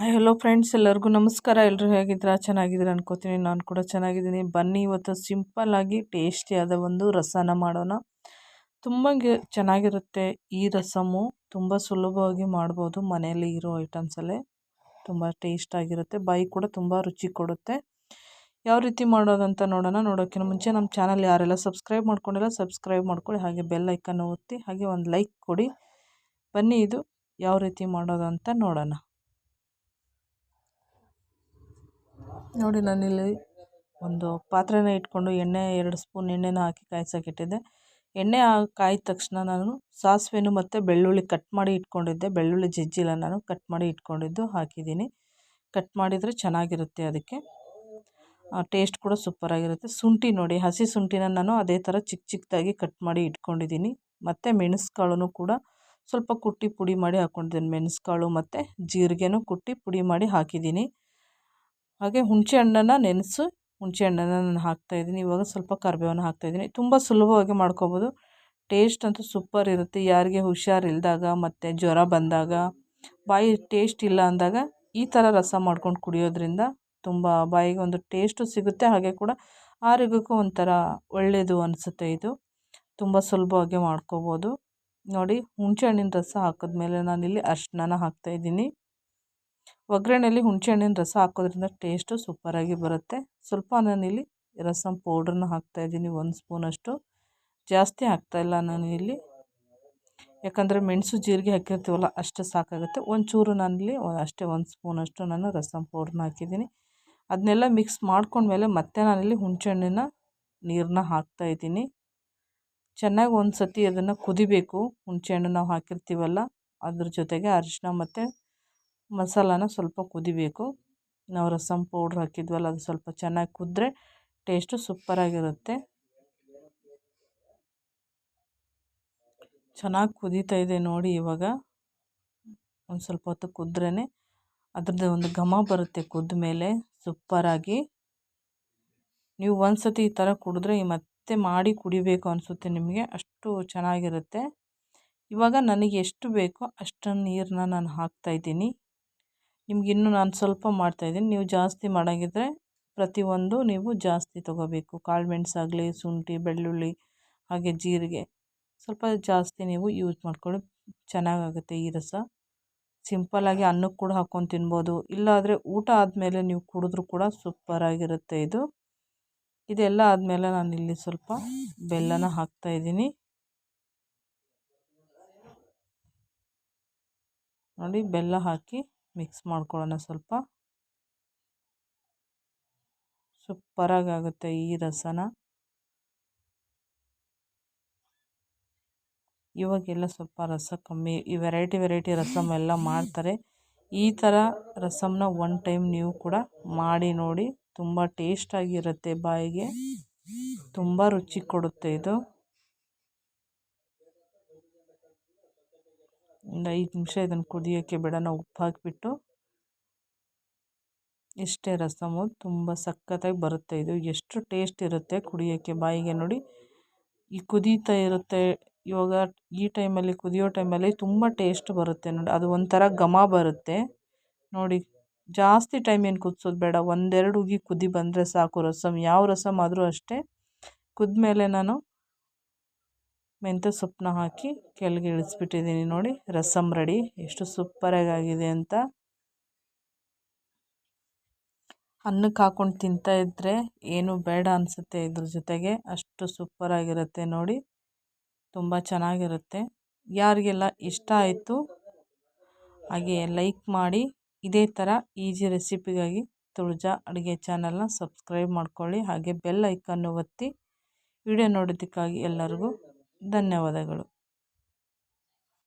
Hi hello friends ಎಲ್ಲರಿಗೂ ನಮಸ್ಕಾರ. ಎಲ್ಲರೂ ಹೇಗಿದ್ದೀರಾ? ಚೆನ್ನಾಗಿದ್ದೀರಾ ಅನ್ಕೋತೀನಿ. ನಾನು ಕೂಡ ಚೆನ್ನಾಗಿದ್ದೀನಿ. ಬನ್ನಿ, ಇವತ್ತು ಸಿಂಪಲ್ಲಾಗಿ ಟೇಸ್ಟಿಯಾದ ಒಂದು ರಸನ ಮಾಡೋಣ. ತುಂಬ ಚೆನ್ನಾಗಿರುತ್ತೆ ಈ ರಸಮು. ತುಂಬ ಸುಲಭವಾಗಿ ಮಾಡ್ಬೋದು ಮನೆಯಲ್ಲಿ ಇರೋ ಐಟಮ್ಸಲ್ಲೇ ತುಂಬ ಟೇಸ್ಟಾಗಿರುತ್ತೆ ಬಾಯಿ ಕೂಡ ತುಂಬ ರುಚಿ ಕೊಡುತ್ತೆ. ಯಾವ ರೀತಿ ಮಾಡೋದಂತ ನೋಡೋಣ. ನೋಡೋಕ್ಕಿಂತ ಮುಂಚೆ ನಮ್ಮ ಚಾನಲ್ ಯಾರೆಲ್ಲ ಸಬ್ಸ್ಕ್ರೈಬ್ ಮಾಡ್ಕೊಂಡಿಲ್ಲ ಸಬ್ಸ್ಕ್ರೈಬ್ ಮಾಡ್ಕೊಳ್ಳಿ. ಹಾಗೆ ಬೆಲ್ ಐಕನ್ನು ಒತ್ತಿ, ಹಾಗೆ ಒಂದು ಲೈಕ್ ಕೊಡಿ. ಬನ್ನಿ, ಇದು ಯಾವ ರೀತಿ ಮಾಡೋದಂತ ನೋಡೋಣ. ನೋಡಿ ನಾನಿಲ್ಲಿ ಒಂದು ಪಾತ್ರೆನ ಇಟ್ಕೊಂಡು ಎಣ್ಣೆ ಎರಡು ಸ್ಪೂನ್ ಎಣ್ಣೆನ ಹಾಕಿ ಕಾಯ್ಸೋಕ್ಕಿಟ್ಟಿದ್ದೆ ಎಣ್ಣೆ ಕಾಯಿದ ತಕ್ಷಣ ನಾನು ಸಾಸಿವೆನೂ ಮತ್ತು ಬೆಳ್ಳುಳ್ಳಿ ಕಟ್ ಮಾಡಿ ಇಟ್ಕೊಂಡಿದ್ದೆ. ಬೆಳ್ಳುಳ್ಳಿ ಜಜ್ಜಿಲ್ಲ ನಾನು ಕಟ್ ಮಾಡಿ ಇಟ್ಕೊಂಡಿದ್ದು ಹಾಕಿದ್ದೀನಿ. ಕಟ್ ಮಾಡಿದರೆ ಚೆನ್ನಾಗಿರುತ್ತೆ ಅದಕ್ಕೆ. ಟೇಸ್ಟ್ ಕೂಡ ಸೂಪರಾಗಿರುತ್ತೆ ಶುಂಠಿ ನೋಡಿ, ಹಸಿ ಶುಂಠಿನ ನಾನು ಅದೇ ಥರ ಚಿಕ್ಕ ಚಿಕ್ಕದಾಗಿ ಕಟ್ ಮಾಡಿ ಇಟ್ಕೊಂಡಿದ್ದೀನಿ. ಮತ್ತು ಮೆಣಸುಕಾಳು ಕೂಡ ಸ್ವಲ್ಪ ಕುಟ್ಟಿ ಪುಡಿ ಮಾಡಿ ಹಾಕ್ಕೊಂಡಿದ್ದೀನಿ ಮೆಣಸುಕಾಳು ಮತ್ತು ಜೀರಿಗೆನೂ ಕುಟ್ಟಿ ಪುಡಿ ಮಾಡಿ ಹಾಕಿದ್ದೀನಿ. ಹಾಗೆ ಹುಣಸೆ ಹಣ್ಣನ್ನು ನೆನೆಸು. ಹುಣಸೆ ಹಣ್ಣನ್ನು ನಾನು ಹಾಕ್ತಾಯಿದ್ದೀನಿ ಇವಾಗ ಸ್ವಲ್ಪ ಕರಿಬೇವನ್ನು ಹಾಕ್ತಾಯಿದ್ದೀನಿ ತುಂಬ ಸುಲಭವಾಗಿ ಮಾಡ್ಕೋಬೋದು. ಟೇಸ್ಟ್ ಅಂತೂ ಸೂಪರ್ ಇರುತ್ತೆ. ಯಾರಿಗೆ ಹುಷಾರಿಲ್ದಾಗ ಮತ್ತು ಜ್ವರ ಬಂದಾಗ, ಬಾಯಿ ಟೇಸ್ಟ್ ಇಲ್ಲ ಅಂದಾಗ ಈ ಥರ ರಸ ಮಾಡ್ಕೊಂಡು ಕುಡಿಯೋದ್ರಿಂದ ತುಂಬ ಬಾಯಿಗೆ ಒಂದು ಟೇಸ್ಟು ಸಿಗುತ್ತೆ. ಹಾಗೆ ಕೂಡ ಆರೋಗ್ಯಕ್ಕೂ ಒಂಥರ ಒಳ್ಳೆಯದು ಅನಿಸುತ್ತೆ ಇದು. ತುಂಬ ಸುಲಭವಾಗಿ ಮಾಡ್ಕೋಬೋದು. ನೋಡಿ, ಹುಣಸೆ ಹಣ್ಣಿನ ರಸ ಹಾಕಿದ್ಮೇಲೆ ನಾನಿಲ್ಲಿ ಅರ್ಶಿನ ಹಾಕ್ತಾಯಿದ್ದೀನಿ ಒಗ್ಗರಣೆಯಲ್ಲಿ ಹುಣಸೆಹಣ್ಣಿನ ರಸ ಹಾಕೋದ್ರಿಂದ ಟೇಸ್ಟು ಸೂಪರಾಗಿ ಬರುತ್ತೆ. ಸ್ವಲ್ಪ ನಾನಿಲ್ಲಿ ರಸಂ ಪೌಡ್ರನ್ನ ಹಾಕ್ತಾಯಿದ್ದೀನಿ ಒಂದು ಸ್ಪೂನಷ್ಟು ಜಾಸ್ತಿ ಹಾಕ್ತಾಯಿಲ್ಲ ನಾನು ಇಲ್ಲಿ ಯಾಕಂದರೆ ಮೆಣಸು ಜೀರಿಗೆ ಹಾಕಿರ್ತೀವಲ್ಲ, ಅಷ್ಟು ಸಾಕಾಗುತ್ತೆ. ಒಂಚೂರು ನಾನಿಲ್ಲಿ ಅಷ್ಟೇ ಒಂದು ಸ್ಪೂನಷ್ಟು ನಾನು ರಸಂ ಪೌಡ್ರನ್ನ ಹಾಕಿದ್ದೀನಿ. ಅದನ್ನೆಲ್ಲ ಮಿಕ್ಸ್ ಮಾಡ್ಕೊಂಡ್ಮೇಲೆ ಮತ್ತೆ ನಾನಿಲ್ಲಿ ಹುಣಸೆಹಣ್ಣಿನ ನೀರನ್ನ ಹಾಕ್ತಾಯಿದ್ದೀನಿ ಚೆನ್ನಾಗಿ ಒಂದು ಸತಿ ಅದನ್ನು ಕುದಿಬೇಕು. ಹುಣಸೆಹಣ್ಣು ನಾವು ಹಾಕಿರ್ತೀವಲ್ಲ, ಅದ್ರ ಜೊತೆಗೆ ಅರಿಶಿನ ಮತ್ತು ಮಸಾಲಾನ ಸ್ವಲ್ಪ ಕುದಿಬೇಕು. ನಾವು ರಸಮ್ ಪೌಡ್ರ್ ಹಾಕಿದ್ವಲ್ಲ, ಅದು ಸ್ವಲ್ಪ ಚೆನ್ನಾಗಿ ಕುದ್ರೆ ಟೇಸ್ಟು ಸೂಪರಾಗಿರುತ್ತೆ. ಚೆನ್ನಾಗಿ ಕುದೀತಾ ಇದೆ ನೋಡಿ ಇವಾಗ. ಒಂದು ಸ್ವಲ್ಪ ಹೊತ್ತು ಕುದ್ರೇ ಅದ್ರದ್ದು ಒಂದು ಘಮ ಬರುತ್ತೆ ಕುದ್ದ ಮೇಲೆ, ಸೂಪರಾಗಿ. ನೀವು ಒಂದು ಸತಿ ಈ ಥರ ಕುಡಿದ್ರೆ ಮತ್ತೆ ಮಾಡಿ ಕುಡಿಬೇಕು ಅನಿಸುತ್ತೆ ನಿಮಗೆ, ಅಷ್ಟು ಚೆನ್ನಾಗಿರುತ್ತೆ. ಇವಾಗ ನನಗೆ ಎಷ್ಟು ಬೇಕೋ ಅಷ್ಟನ್ನು ನೀರನ್ನ ನಾನು ಹಾಕ್ತಾಯಿದ್ದೀನಿ ನಿಮ್ಗೆ ಇನ್ನೂ ನಾನು ಸ್ವಲ್ಪ ಮಾಡ್ತಾಯಿದ್ದೀನಿ ನೀವು ಜಾಸ್ತಿ ಮಾಡೋಂಗಿದ್ರೆ ಪ್ರತಿಯೊಂದು ನೀವು ಜಾಸ್ತಿ ತೊಗೋಬೇಕು. ಕಾಳು ಮೆಣಸಾಗಲಿ, ಶುಂಠಿ, ಬೆಳ್ಳುಳ್ಳಿ, ಹಾಗೆ ಜೀರಿಗೆ. ಸ್ವಲ್ಪ ಜಾಸ್ತಿ ನೀವು ಯೂಸ್ ಮಾಡ್ಕೊಳ್ಳಿ. ಚೆನ್ನಾಗಾಗುತ್ತೆ ಈ ರಸ. ಸಿಂಪಲ್ಲಾಗಿ ಅನ್ನಕ್ಕೆ ಕೂಡ ಹಾಕ್ಕೊಂಡು ತಿನ್ಬೋದು. ಇಲ್ಲಾದರೆ ಊಟ ಆದಮೇಲೆ ನೀವು ಕುಡಿದ್ರೂ ಕೂಡ ಸೂಪರಾಗಿರುತ್ತೆ ಇದು. ಇದೆಲ್ಲ ಆದಮೇಲೆ ನಾನು ಇಲ್ಲಿ ಸ್ವಲ್ಪ ಬೆಲ್ಲನ ಹಾಕ್ತಾಯಿದ್ದೀನಿ ನೋಡಿ, ಬೆಲ್ಲ ಹಾಕಿ ಮಿಕ್ಸ್ ಮಾಡ್ಕೊಳ್ಳೋಣ ಸ್ವಲ್ಪ. ಸೂಪರಾಗಿ ಆಗುತ್ತೆ ಈ ರಸನ. ಇವಾಗೆಲ್ಲ ಸ್ವಲ್ಪ ರಸ ಕಮ್ಮಿ, ಈ ವೆರೈಟಿ ವೆರೈಟಿ ರಸಮ್ ಎಲ್ಲ ಮಾಡ್ತಾರೆ. ಈ ಥರ ರಸಮ್ನ ಒನ್ ಟೈಮ್ ನೀವು ಕೂಡ ಮಾಡಿ ನೋಡಿ, ತುಂಬ ಟೇಸ್ಟಾಗಿರುತ್ತೆ ಬಾಯಿಗೆ. ತುಂಬ ರುಚಿ ಕೊಡುತ್ತೆ ಇದು. ಒಂದು ಐದು ನಿಮಿಷ ಇದನ್ನು ಕುದಿಯೋಕ್ಕೆ ಬಿಡೋಣ ಉಪ್ಪು ಹಾಕಿಬಿಟ್ಟು ಇಷ್ಟೇ ರಸಮು ತುಂಬ ಸಖತ್ತಾಗಿ ಬರುತ್ತೆ ಇದು. ಎಷ್ಟು ಟೇಸ್ಟ್ ಇರುತ್ತೆ ಕುಡಿಯೋಕ್ಕೆ ಬಾಯಿಗೆ ನೋಡಿ. ಈ ಕುದೀತಾ ಇರುತ್ತೆ. ಇವಾಗ ಈ ಟೈಮಲ್ಲಿ, ಕುದಿಯೋ ಟೈಮಲ್ಲಿ ತುಂಬ ಟೇಸ್ಟ್ ಬರುತ್ತೆ ನೋಡಿ. ಅದು ಒಂಥರ ಘಮ ಬರುತ್ತೆ. ನೋಡಿ, ಜಾಸ್ತಿ ಟೈಮ್ ಏನು ಕುದಿಸೋದು ಬೇಡ. ಒಂದೆರಡು ಉಗಿ ಕುದಿ ಬಂದರೆ ಸಾಕು ರಸಮ್ ಯಾವ ರಸಮ್ ಆದರೂ ಅಷ್ಟೇ. ಕುದ್ಮೇಲೆ ನಾನು ಮೆಂತ್ಯ ಸೊಪ್ಪನ್ನ ಹಾಕಿ ಕೆಳಗೆ ಇಳಿಸ್ಬಿಟ್ಟಿದ್ದೀನಿ ನೋಡಿ. ರಸಮ್ ರೆಡಿ. ಎಷ್ಟು ಸೂಪರಾಗಿ ಆಗಿದೆ ಅಂತ. ಅನ್ನಕ್ಕೆ ಹಾಕ್ಕೊಂಡು ತಿಂತಾ ಇದ್ದರೆ ಏನು ಬೇಡ ಅನಿಸುತ್ತೆ ಇದ್ರ ಜೊತೆಗೆ. ಅಷ್ಟು ಸೂಪರಾಗಿರುತ್ತೆ ನೋಡಿ. ತುಂಬ ಚೆನ್ನಾಗಿರುತ್ತೆ. ಯಾರಿಗೆಲ್ಲ ಇಷ್ಟ ಆಯಿತು ಹಾಗೆ ಲೈಕ್ ಮಾಡಿ. ಇದೇ ಥರ ಈಜಿ ರೆಸಿಪಿಗಾಗಿ ತುಳಜಾ ಅಡುಗೆ ಚಾನಲ್ನ ಸಬ್ಸ್ಕ್ರೈಬ್ ಮಾಡ್ಕೊಳ್ಳಿ. ಹಾಗೆ ಬೆಲ್ ಐಕನ್ನು ಒತ್ತಿ. ವಿಡಿಯೋ ನೋಡೋದಕ್ಕಾಗಿ ಎಲ್ಲರಿಗೂ ಧನ್ಯವಾದಗಳು.